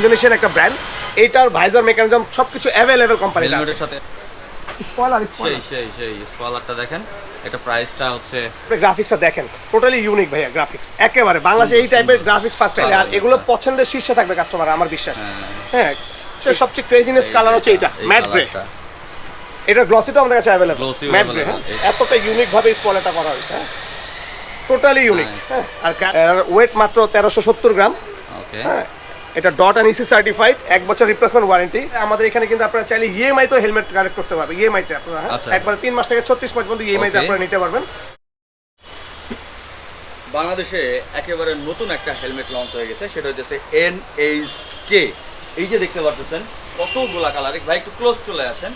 Indonesian একটা brand এইটার visor mechanism সবকিছু অ্যাভেলেবেল কোম্পানির সাথে। স্পয়লার সেই সেই সেই স্পয়লারটা দেখেন। এটা প্রাইসটা হচ্ছে গ্রাফিক্সটা দেখেন। টোটালি ইউনিক ভাইয়া গ্রাফিক্স একেবারে বাংলাদেশে এই টাইপের গ্রাফিক্স ফার্স্ট টাইম আর এগুলো পছন্দের শীর্ষে থাকবে কাস্টমার আমার বিশ্বাস। হ্যাঁ, হ্যাঁ সে সবচেয়ে ক্রেজিনেস কালার হচ্ছে এটা ম্যাট গ্রে। এটা গ্লসিটা আমাদের কাছে অ্যাভেলেবল ম্যাট গ্রে হ্যাঁ। এতটা ইউনিক ভাবে স্পয়লারটা করা হয়েছে হ্যাঁ। টোটালি ইউনিক হ্যাঁ। হ্যাঁ। আর ওয়েট মাত্র তেরোশো সত্তর গ্রাম। ওকে হ্যাঁ। এটা ডট অ্যান্ড ইসি সার্টিফাইড এক বছর রিপ্লেসমেন্ট ওয়ারেন্টি আমাদের এখানে কিন্তু আপনারা চাইলে ইএমআই তো হেলমেট কালেক্ট করতে পারবেন ইএমআই তে আপনারা হ্যাঁ? আচ্ছা। একবার তিন মাস থেকে ছত্রিশ মাস পর্যন্ত ইএমআই তে আপনারা নিতে পারবেন। বাংলাদেশে একেবারে নতুন একটা হেলমেট লঞ্চ হয়ে গেছে সেটা হচ্ছে এন এইচ কে এই যে দেখতে পাচ্ছেন কতগুলা কালার ভাই একটু ক্লোজ চলে আসেন।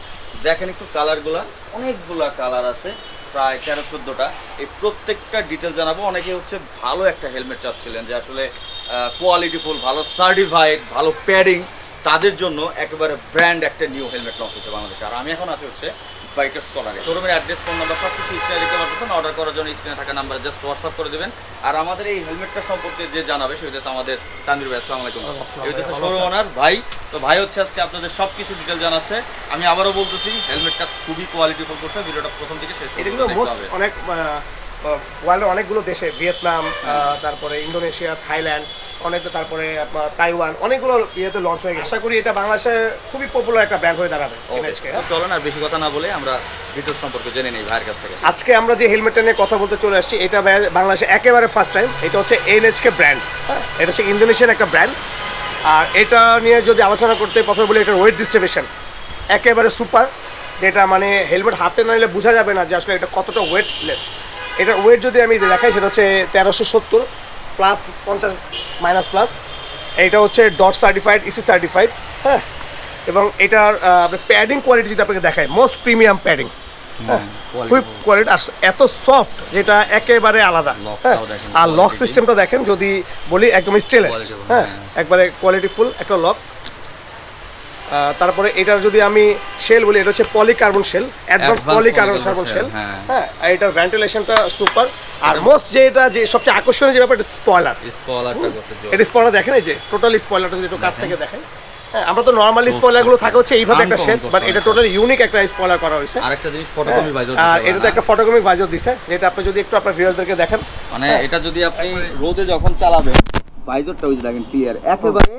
দেখেন একটু কালারগুলা অনেকগুলা কালার আছে। প্রায় তেরো চোদ্দোটা। এই প্রত্যেকটা ডিটেলস জানাব। অনেকে হচ্ছে ভালো একটা হেলমেট চাচ্ছিলেন যে আসলে কোয়ালিটিফুল ভালো সার্টিফাইড ভালো প্যাডিং তাদের জন্য একেবারে ব্র্যান্ড একটা নিউ হেলমেট লঞ্চ হচ্ছে বাংলাদেশে। আর আমি এখন আছি হচ্ছে বাইকার্স কর্নারে শোরুমের অ্যাড্রেস ফোন নাম্বার সব কিছু স্ক্রিনে দেখতে পাচ্ছেন অর্ডার করার জন্য স্ক্রিনে থাকা নাম্বার জাস্ট হোয়াটসঅ্যাপ করে দেবেন। আর আমাদের এই হেলমেটটা সম্পর্কে যে জানাবে সে হচ্ছে আমাদের তানভীর ভাই। আসসালামু আলাইকুম। এই হচ্ছে শোরুম ওনার ভাই। তো ভাই হচ্ছে আজকে আপনাদের সব কিছু ডিটেল জানাচ্ছে। আমি আবারও বলতেছি হেলমেটটা খুবই কোয়ালিটি কোয়ালিটিফুল করছে। ভিডিওটা প্রথম থেকে শেষ এটা কিন্তু মোস্ট অনেক ওয়ার্ল্ডের অনেকগুলো দেশে ভিয়েতনাম তারপরে ইন্দোনেশিয়া থাইল্যান্ড অনেক তারপরে আপনার তাইওয়ান অনেকগুলো ইয়েতে লঞ্চ হয়ে গেছে। আশা করি এটা বাংলাদেশে খুবই পপুলার একটা ব্র্যান্ড হয়ে দাঁড়াবে তো চলেন আর বেশি কথা না বলে আমরা ভিডিওর সম্পর্কে জেনে নেই ভাইয়ের কাছ থেকে। আজকে আমরা যে হেলমেটটা নিয়ে কথা বলতে চলে আসছি এটা বাংলাদেশে একেবারে ফার্স্ট টাইম এটা হচ্ছে এনএচকে ব্র্যান্ড এটা হচ্ছে ইন্দোনেশিয়ান একটা ব্র্যান্ড আর এটা নিয়ে যদি আলোচনা করতে প্রথমে বলি এটার ওয়েট ডিস্ট্রিবিউশন একেবারে সুপার যেটা মানে হেলমেট হাতে না নিলে বোঝা যাবে না যে আসলে এটা কতটা ওয়েট লেস্ট এটার ওয়েট যদি আমি দেখাই সেটা হচ্ছে তেরোশো সত্তর। প্লাস পঞ্চাশ মাইনাস প্লাস এটা হচ্ছে ডট সার্টিফাইড ইসি সার্টিফাইড হ্যাঁ? এবং এটার প্যাডিং কোয়ালিটি যদি আপনাকে দেখায় মোস্ট প্রিমিয়াম প্যাডিং হ্যাঁ? খুবই কোয়ালিটি আর এত সফট যেটা একেবারে আলাদা হ্যাঁ? দেখেন, আর লক সিস্টেমটা দেখেন যদি বলি একদম স্টেলেস হ্যাঁ? একবারে কোয়ালিটি ফুল একটা লক তারপরে এটার যদি আমি শেল বলি এটা হচ্ছে polycarbon shell advance polycarbon shell হ্যাঁ। হ্যাঁ আর এটার ভেন্টিলেশনটা সুপার আর মোস্ট যে এটা যে সবচেয়ে আকর্ষণীয় যে ব্যাপার এটা স্পয়লার স্পলারটা করতে এটা স্পয়লার দেখেন এই যে টোটালি স্পয়লারটা যদি একটু কাছ থেকে দেখেন। হ্যাঁ আমরা তো নরমালি স্পয়লারগুলো থাকে হচ্ছে এইভাবে একটা শেল বাট এটা টোটালি ইউনিক একটা স্পয়লার করা হয়েছে। আরেকটা জিনিস ফটোকপি ভাই আর এটাতে একটা ফটোকমিক ভাইজার দিছে যেটা আপনি যদি একটু আপনার ভিউয়ারদেরকে দেখেন। মানে এটা যদি আপনি রোদে যখন চালাবেন ভাইজরটা ওই যে দেখেন ক্লিয়ার একেবারে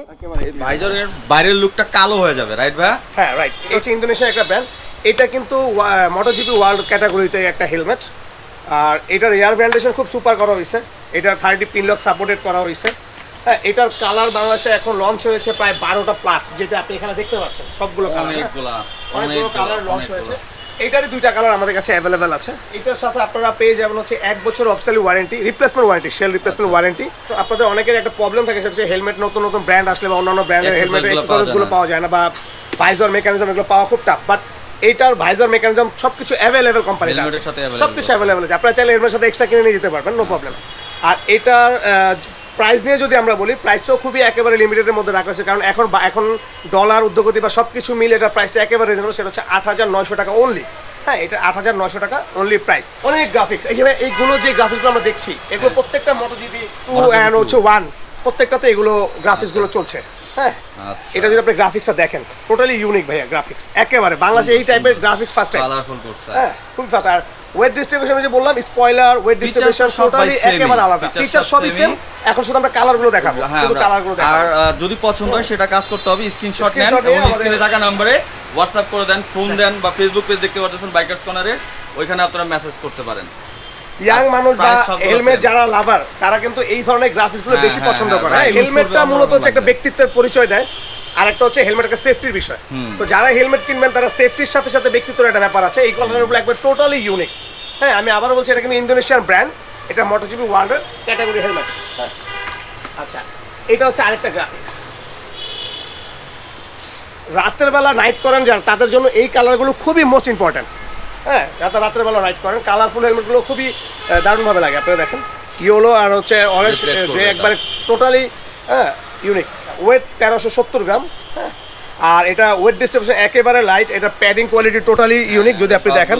ভাইজরের বাইরের লুকটা কালো হয়ে যাবে রাইট ভাই হ্যাঁ রাইট এটা হচ্ছে ইন্দোনেশিয়ার একটা ব্র্যান্ড এটা কিন্তু মোটোজিপি ওয়ার্ল্ড ক্যাটাগরিতে একটা হেলমেট আর এটার এয়ার ভেন্টিলেশন খুব সুপার করা হয়েছে। এটার থার্টি পিন লক সাপোর্টেড করা হয়েছে। হ্যাঁ এটার কালার বাংলাদেশে এখন লঞ্চ হয়েছে প্রায় বারোটা প্লাস যেটা আপনি এখানে দেখতে পাচ্ছেন। সবগুলো কালার অনেকগুলো কালার লঞ্চ হয়েছে। এইটারই দুইটা কালার আমাদের কাছে অ্যাভেলেবেল আছে। এটার সাথে আপনারা পেয়ে যাবেন হচ্ছে এক বছর officially warranty replacement warranty shell replacement warranty তো আপনাদের অনেকের একটা প্রবলেম থাকে সেটা হচ্ছে হেলমেট নতুন নতুন ব্র্যান্ড আসলে বা অন্যান্য ব্র্যান্ডের হেলমেটেরগুলো পাওয়া যায় না। বা ভাইজার মেকানিজম এগুলো পাওয়া খুব টাফ বাট এইটার ভাইজার মেকানিজম সবকিছু অ্যাভেলেবেল কোম্পানি Helmet এর সাথে। সবকিছু অ্যাভেলেবেল আছে। আপনারা চাইলে হেলমেটের সাথে এক্সট্রা কিনে নিয়ে যেতে পারবেন নো প্রবলেম আর এটার প্রাইস নিয়ে যদি আমরা বলি প্রাইসটাও খুবই একেবারে লিমিটেডের মধ্যে রাখা হয়েছে। কারণ এখন এখন ডলার উদ্যোগতি বা সব কিছু মিলে এটার প্রাইসটা একেবারে রিজনেবল সেটা হচ্ছে আট হাজার নয়শো টাকা অনলি হ্যাঁ এটা আট হাজার নয়শো টাকা অনলি প্রাইস অনেক গ্রাফিক্স এই এইগুলো যে গ্রাফিক্সগুলো আমরা দেখছি এগুলো প্রত্যেকটা মোটোজিবি টু অ্যান্ড হচ্ছে ওয়ান প্রত্যেকটাতে এগুলো গ্রাফিক্সগুলো চলছে। হ্যাঁ আচ্ছা। এটা যদি আপনি গ্রাফিক্সটা দেখেন টোটালি ইউনিক ভাইয়া গ্রাফিক্স একেবারে বাংলাদেশে এই টাইপের গ্রাফিক্স ফার্স্ট টাইম হ্যাঁ খুবই ফাস্ট আর ওয়েট ডিস্ট্রিবিউশন যে বললাম স্পয়লার ওয়েট ডিস্ট্রিবিউশন টোটালি একেবারে আলাদা। ফিচার সবই সেম এখন শুধু আমরা কালারগুলো দেখাবো। হ্যাঁ শুধু কালারগুলো আর দেখাবো। আহ, যদি পছন্দ হয় সেটা কাজ করতে হবে। স্ক্রিনশট নেন এবং স্ক্রিনে থাকা নম্বরে হোয়াটসঅ্যাপ করে দেন ফোন দেন বা ফেসবুক পেজ দেখতে পাচ্ছেন বাইকার্স কর্নারে ওইখানে আপনারা মেসেজ করতে পারেন। ইয়াং মানুষ বা হেলমেট যারা লাভার তারা কিন্তু এই ধরনের গ্রাফিক্সগুলো হ্যাঁ, বেশি হ্যাঁ, পছন্দ হ্যাঁ, করে। হ্যাঁ, হেলমেটটা মূলত হচ্ছে একটা ব্যক্তিত্বের পরিচয় দেয়। আর একটা হচ্ছে হেলমেট একটা সেফটির বিষয়। তো যারা হেলমেট কিনবেন তারা সেফটির সাথে সাথে ব্যক্তিত্বের একটা ব্যাপার আছে। এই উপর একবার টোটালি ইউনিক হ্যাঁ আমি আবার বলছি এটা কিন্তু ইন্দোনেশিয়ান ব্র্যান্ড এটা মোটোজিপি ওয়ার্ল্ডের ক্যাটাগরি হেলমেট আচ্ছা এটা হচ্ছে আরেকটা গ্রাফিক্স রাতের বেলা নাইট করেন যারা তাদের জন্য এই কালারগুলো খুবই মোস্ট ইম্পর্ট্যান্ট হ্যাঁ যাতে রাতের বেলা রাইড করেন কালারফুল হেলমেটগুলো খুবই দারুণভাবে লাগে। আপনারা দেখেন ইয়েলো আর হচ্ছে অরেঞ্জ। একবারে টোটালি হ্যাঁ ইউনিক ওয়েট তেরোশো সত্তর গ্রাম হ্যাঁ? আর এটা ওয়েট ডিস্ট্রিবিউশন একেবারে লাইট এটা প্যাডিং কোয়ালিটি টোটালি ইউনিক যদি আপনি দেখেন।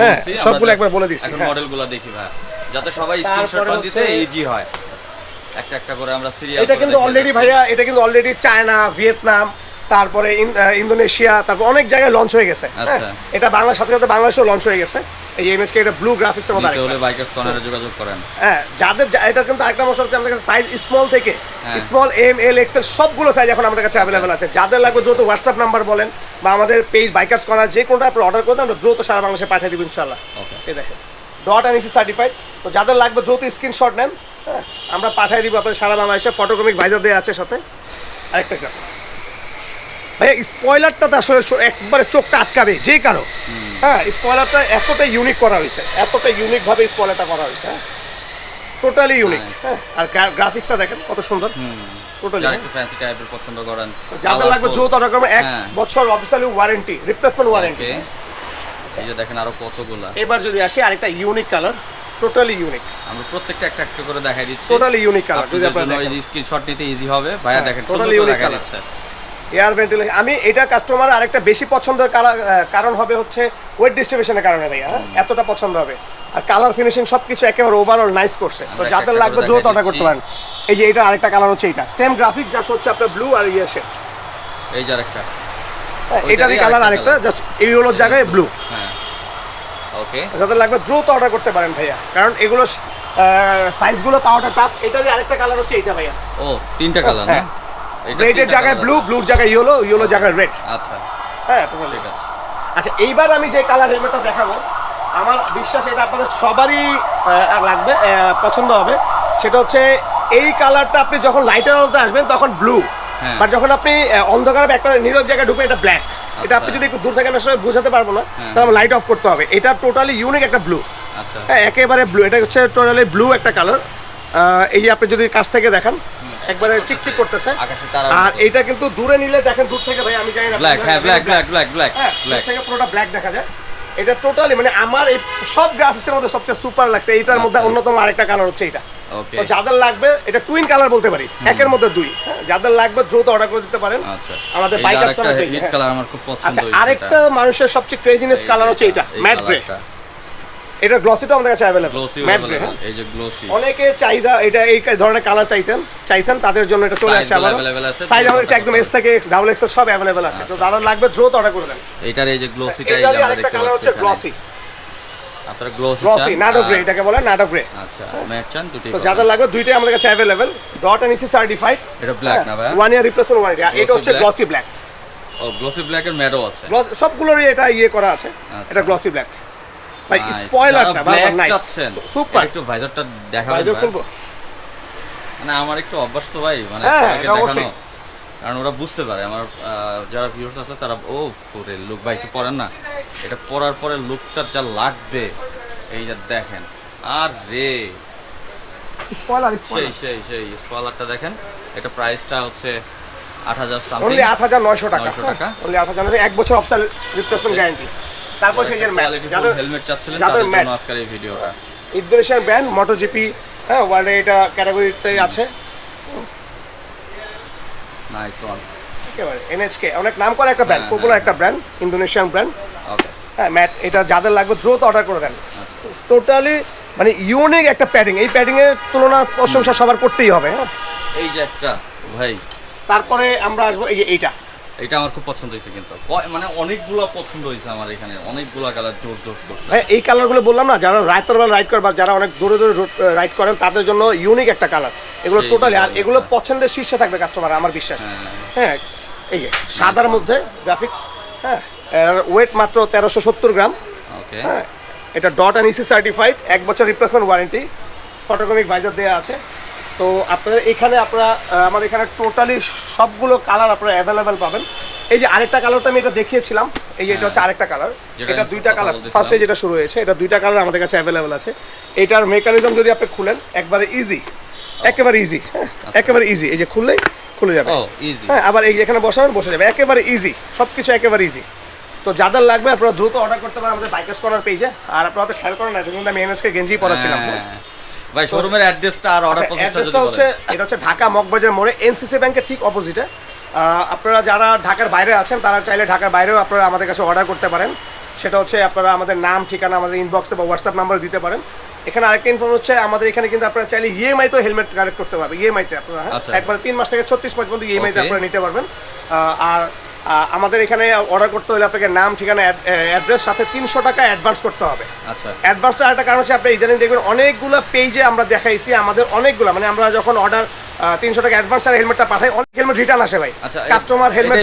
হ্যাঁ সবগুলো একবার বলে দিচ্ছি হ্যাঁ। মডেলগুলো দেখি ভাই। যাতে সবাই স্ক্রিনশট দিতে ইজি হয়। একটা একটা করে আমরা সিরিয়াল এটা কিন্তু অলরেডি ভাইয়া এটা কিন্তু অলরেডি চায়না ভিয়েতনাম তারপরে ইন্দোনেশিয়া তারপর অনেক জায়গায় লঞ্চ হয়ে গেছে হ্যাঁ? আচ্ছা। এটা বাংলার সাথে সাথে বাংলাদেশেও লঞ্চ হয়ে গেছে। এই এমএসকে এটা ব্লু আরেকটা। বাইকার্স কর্নারে যোগাযোগ করেন। হ্যাঁ যাদের এটা কিন্তু আরেকটা মশলা হচ্ছে আমাদের কাছে সাইজ স্মল থেকে। স্মল এম এল এক্সের সবগুলো সাইজ এখন আমাদের কাছে আছে। যাদের লাগবে দ্রুত হোয়াটসঅ্যাপ নাম্বার বলেন বা আমাদের পেজ বাইকার্স কর্নার যে কোনটা আপনি অর্ডার করতেন আমরা দ্রুত সারা বাংলাদেশে পাঠিয়ে দিব ইনশাল্লাহ ওকে এই দেখেন ডট এনএসি সার্টিফাইড তো যাদের লাগবে দ্রুত স্ক্রিনশট নেন হ্যাঁ আমরা পাঠিয়ে দিব আপনাদের সারা বাংলাদেশে। ফটোকমিক ভাইজার দেওয়া আছে সাথে। আরেকটা গ্রাফিক্স ভাইয়া স্পয়লারটা তো আসলে একবারে চোখটা আটকাবে যে কারও। হ্যাঁ স্পয়লারটা এতটা ইউনিক করা হয়েছে এতটা ইউনিক ভাবে স্পয়লারটা করা হয়েছে হ্যাঁ? Totally unique Nice. হ্যাঁ? আর গ্রাফিক্সটা দেখেন কত সুন্দর। টোটালি একটু ফ্যান্সি টাইপের পছন্দ করেন যাদের লাগবে Colourful। দ্রুত এক হ্যাঁ। বছর অফিসিয়ালি ওয়ারেন্টি রিপ্লেসমেন্ট ওয়ারেন্টি এই যে দেখেন আরও কতগুলা। এবার যদি আসি আরেকটা ইউনিক কালার টোটালি ইউনিক আমরা প্রত্যেকটা একটা একটা করে দেখাই দিচ্ছি। টোটালি ইউনিক কালার যদি আপনারা জন্য দেখেন। এই স্ক্রিনশট নিতে ইজি হবে। ভাইয়া হ্যাঁ, দেখেন সুন্দর করে এয়ার ভেন্টিলেশন। আমি এটা কাস্টমার আরেকটা বেশি পছন্দের কারণ হবে হচ্ছে ওয়েট ডিস্ট্রিবিউশনের কারণে ভাইয়া হ্যাঁ? এতটা পছন্দ হবে। আর কালার ফিনিশিং সবকিছু একেবারে ওভারঅল নাইস করছে। তো যাদের লাগবে দ্রুত অর্ডার করতে পারেন। এই যে এটা আরেকটা কালার হচ্ছে এটা সেম গ্রাফিক জাস্ট হচ্ছে আপনার ব্লু আর ইয়ে শেড এই যে আরেকটা। এটারই কালার আরেকটা আরেকটা জাস্ট এই হলো জায়গায় ব্লু হ্যাঁ। ওকে যাদের লাগবে দ্রুত অর্ডার করতে পারেন ভাইয়া। কারণ এগুলো সাইজগুলো পাওয়াটা টাফ এটারই আরেকটা কালার হচ্ছে এটা ভাইয়া। ও তিনটা কালার হ্যাঁ। রেডের জায়গায় ব্লু। ব্লুর জায়গায় ইয়েলো ইয়েলো জায়গায় রেড আচ্ছা। হ্যাঁ totally। ঠিক আছে। আচ্ছা এইবার আমি যে কালার হেলমেটটা দেখাবো আমার বিশ্বাস এটা আপনাদের সবারই লাগবে পছন্দ হবে। সেটা হচ্ছে এই কালারটা আপনি যখন লাইটের আলোতে আসবেন তখন ব্লু হ্যাঁ। বাট যখন আপনি অন্ধকারে একটা নীরব জায়গায় ঢুকে এটা ব্ল্যাক এটা আপনি আচ্ছা। যদি একটু দূর থেকে আসলে বোঝাতে পারব না হ্যাঁ। তাহলে লাইট অফ করতে হবে। এটা টোটালি ইউনিক একটা ব্লু আচ্ছা। হ্যাঁ একেবারে ব্লু এটা হচ্ছে টোটালি ব্লু একটা কালার এই যে আপনি যদি কাছ থেকে দেখেন একবারে চিকচিক করতেছে। আর এটা কিন্তু দূরে নিলে দেখেন দূর থেকে ভাই আমি জানি না ব্ল্যাক হ্যাঁ black black black black black থেকে পুরোটা ব্ল্যাক দেখা যায়। এটা টোটালি মানে আমার এই সব গ্রাফিক্সের মধ্যে সবচেয়ে সুপার লাগছে। এইটার মধ্যে আচ্ছা। অন্যতম আরেকটা কালার হচ্ছে এটা। ওকে তো যাদের লাগবে এটা টুইন কালার বলতে পারি একের মধ্যে দুই। হ্যাঁ, যাদের লাগবে দ্রুত অর্ডার করে দিতে পারেন। আচ্ছা। আমাদের পেয়েছে, হিট হ্যাঁ। কালার আমার খুব পছন্দ আচ্ছা আরেকটা মানুষের সবচেয়ে ক্রেজিনেস কালার হচ্ছে এটা ম্যাট গ্রে। এটা গ্লসিটা আমাদের কাছে অ্যাভেলেবল ম্যাট গ্রে এই যে গ্লোসি অনেকে চাহিদা এটা এই ধরনের কালার চাইতেন চাইছেন তাদের জন্য এটা চলে আসছে আবার সাইজ আমাদের কাছে একদম এস থেকে এক্স ডাবল এক্স সব অ্যাভেলেবল আছে। তো যারা লাগবে দ্রুত অর্ডার করে দেন। এইটার এই যে গ্লোসিটাই এটারই আমরা আরেকটা কালার হচ্ছে গ্লসি আপনারা গ্লোসি গ্লসি নাডো গ্রে এটাকে বলে নাডো গ্রে আচ্ছা ম্যাট চান দুটি তো যাদের লাগবে দুইটাই আমাদের কাছে অ্যাভেলেবেল ডট ইসি সার্টিফাইড এটা ব্ল্যাক না ভাই ওয়ান ইয়ার রিপ্লেসমেন্ট ওয়ারেন্টি এটা হচ্ছে গ্লসি ব্ল্যাক ও গ্লোসি ব্ল্যাক এর ম্যাটও আছে। সবগুলোরই এটা ইয়ে করা আছে। আচ্ছা। এটা গ্লসি ব্ল্যাক ভাই স্পয়লারটা black নাইস সুপার একটু ভাইজারটা দেখাবেন ভাইজার ভাই? খুলবো। মানে আমার একটু অভ্যাস তো ভাই মানে হ্যাঁ, দেখানো। কারণ ওরা বুঝতে পারে আমার যারা ভিউয়ার্স আছে তারা ও করে লুক ভাই একটু পরেন না। এটা পরার পরে লুকটা যা লাগবে এই যা দেখেন। আর! রে স্পয়লার সেই স্পয়লার সেই সেই স্কলারটা দেখেন। এটা প্রাইসটা হচ্ছে আট হাজার সামথিং আট হাজার নয়শো টাকা। 900 টাকা। এক বছর অফসাল রিপ্লেসমেন্ট গ্যারান্টি তারপর সেই যে হেলমেট চাচ্ছিলেন তাদের জন্য আজকের এই ভিডিওটা। ইন্দোনেশিয়ান ব্র্যান্ড মোটো জিপি হ্যাঁ ওয়ার্ল্ডে এটা ক্যাটাগরিতে আছে। নাইস ওয়ান একেবারে এনএচকে অনেক নাম করা একটা ব্র্যান্ড হ্যাঁ, পপুলার একটা ব্র্যান্ড ইন্দোনেশিয়ান ব্র্যান্ড ওকে হ্যাঁ ম্যাট এটা যাদের লাগবে দ্রুত অর্ডার করে দেন। আচ্ছা। টোটালি মানে ইউনিক একটা প্যাডিং এই প্যাডিং এর তুলনা প্রশংসা সবার করতেই হবে হ্যাঁ। এই যে একটা ভাই। তারপরে আমরা আসব এই যে এইটা। এটা আমার খুব পছন্দ হয়েছে কিন্তু। মানে অনেকগুলো পছন্দ হয়েছে আমার এখানে। অনেকগুলো কালার জোর জোর করছে এই কালারগুলো বললাম না যারা রাইতের বেলা রাইড করে বা যারা অনেক দূরে দূরে রাইড করেন তাদের জন্য ইউনিক একটা কালার এগুলো টোটালি আর এগুলো পছন্দের শীর্ষে থাকবে কাস্টমার আমার বিশ্বাস। হ্যাঁ হ্যাঁ। এই যে সাদার মধ্যে গ্রাফিক্স হ্যাঁ ওয়েট মাত্র তেরোশো সত্তর গ্রাম। ওকে হ্যাঁ এটা ডট অ্যান্ড ইসি সার্টিফাইড এক বছর রিপ্লেসমেন্ট ওয়ারেন্টি ফটোকমিক ভাইজার দেওয়া আছে। তো আপনাদের এখানে আপনারা আহ, আমাদের এখানে টোটালি সবগুলো কালার আপনারা অ্যাভেলেবেল পাবেন। এই যে আরেকটা কালারটা আমি এটা দেখিয়েছিলাম এই যে এটা হচ্ছে আরেকটা কালার এটা দুইটা কালার। ফার্স্টে যেটা শুরু হয়েছে এটা দুইটা কালার আমাদের কাছে অ্যাভেলেবেল আছে। এটার মেকানিজম যদি আপনি খুলেন একবারে ইজি একেবারে ইজি হ্যাঁ একেবারে ইজি এই যে খুললেই খুলে যাবে। হ্যাঁ আবার এই যে এখানে বসাবেন বসে যাবে। একেবারে ইজি সব কিছু একেবারে ইজি তো যাদের লাগবে আপনারা দ্রুত অর্ডার করতে পারেন আমাদের বাইকার্স করার পেজে আর আপনারা তো খেয়াল করেন না কিন্তু আমি এনএসকে গেঞ্জি পরাছিলাম। ভাই শোরুমের অ্যাড্রেসটা আর অর্ডার প্রসেসটা হচ্ছে এটা হচ্ছে ঢাকা মগবাজার মোড়ে এনসিসি ব্যাংকের ঠিক অপোজিটে আপনারা যারা ঢাকার বাইরে আছেন তারা চাইলে ঢাকার বাইরেও আপনারা আমাদের কাছে অর্ডার করতে পারেন। সেটা হচ্ছে আপনারা আমাদের নাম ঠিকানা আমাদের ইনবক্সে বা হোয়াটসঅ্যাপ নাম্বার দিতে পারেন। এখানে আরেকটা ইনফর্ম হচ্ছে আমাদের এখানে কিন্তু আপনারা চাইলে ইএমআই তো হেলমেট কালেক্ট করতে পারবেন ইএমআই তে আপনারা হ্যাঁ? আচ্ছা। একবার তিন মাস থেকে ছত্রিশ মাস পর্যন্ত ইএমআই তে আপনারা নিতে পারবেন। আর আমাদের এখানে অর্ডার করতে হলে আপনাকে নাম ঠিকানা অ্যাড্রেস সাথে তিনশো টাকা অ্যাডভান্স করতে হবে আচ্ছা অ্যাডভান্স একটা কারণ হচ্ছে আপনি ইদানিং দেখবেন অনেকগুলো পেজে আমরা দেখাইছি আমাদের অনেকগুলো মানে আমরা যখন অর্ডার তিনশো টাকা অ্যাডভান্স আর হেলমেটটা পাঠাই অনেক হেলমেট রিটার্ন আসে ভাই কাস্টমার হেলমেট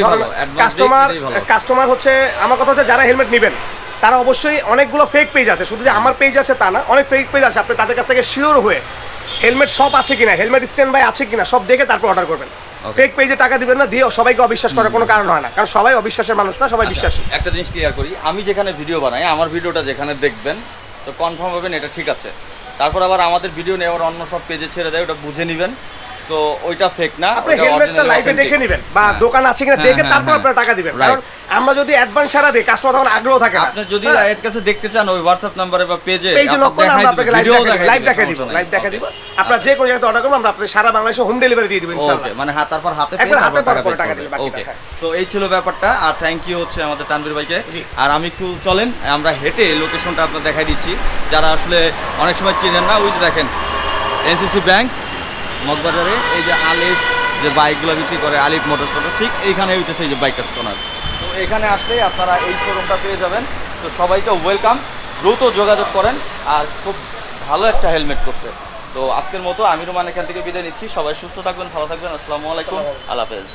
কাস্টমার। কাস্টমার হচ্ছে আমার কথা হচ্ছে যারা হেলমেট নেবেন তারা অবশ্যই অনেকগুলো ফেক পেজ আছে শুধু যে আমার পেজ আছে তা না অনেক ফেক পেজ আছে আপনি তাদের কাছ থেকে শিওর হয়ে হেলমেট সব আছে কিনা হেলমেট স্ট্যান্ড বাই আছে কিনা সব দেখে তারপর অর্ডার করবেন. ফেক পেজে টাকা দিবেন না দিয়ে সবাইকে অবিশ্বাস করার কোনো কারণ হয় না। কারণ সবাই অবিশ্বাসের মানুষ না সবাই বিশ্বাসী। একটা জিনিস ক্লিয়ার করি। আমি যেখানে ভিডিও বানাই আমার ভিডিওটা যেখানে দেখবেন তো কনফার্ম হবেন এটা ঠিক আছে। তারপর আবার আমাদের ভিডিও নিয়ে আবার অন্য সব পেজে ছেড়ে দেয় ওটা বুঝে নেবেন। তো ওইটা ফেক না আপনি হেলমেটটা লাইভে দেখে নেবেন বা হ্যাঁ। দোকান আছে কিনা দেখে হ্যাঁ, তারপর হ্যাঁ। আপনারা টাকা দিবেন কারণ আমরা যদি অ্যাডভান্স ছাড়া দিই কাস্টমার তখন আগ্রহ থাকে আপনি যদি। এর কাছে দেখতে চান ওই হোয়াটসঅ্যাপ নাম্বারে বা পেজে পেজে লক করে আমরা আপনাকে লাইভ লাইভ দেখা দিব লাইভ দেখা দিব আপনারা। যে কোনো জায়গাতে অর্ডার করবেন আমরা আপনাকে সারা বাংলাদেশে হোম ডেলিভারি দিয়ে দিব ওকে মানে হাত তারপর হাতে একবার হাতে পর পর টাকা ওকে। তো এই ছিল ব্যাপারটা আর থ্যাংক ইউ হচ্ছে আমাদের তানভীর ভাইকে আর আমি একটু চলেন আমরা হেঁটে লোকেশনটা আপনার দেখাই দিচ্ছি যারা আসলে অনেক সময় চেনেন না ওই দেখেন এনসিসি ব্যাংক মগবাজারে এই যে আলিফ যে বাইকগুলো বিক্রি করে আলিফ মোটর ঠিক এইখানে হইতেছে এই যে বাইকটা কাস্টনার তো এখানে আসলেই আপনারা এই শোরুমটা পেয়ে যাবেন। তো সবাইকে ওয়েলকাম দ্রুত যোগাযোগ করেন আর খুব ভালো একটা হেলমেট করছে। তো আজকের মতো আমি রুমান এখান থেকে বিদায় নিচ্ছি। সবাই সুস্থ থাকবেন ভালো থাকবেন। আসসালামু আলাইকুম। আল্লাহ হাফেজ।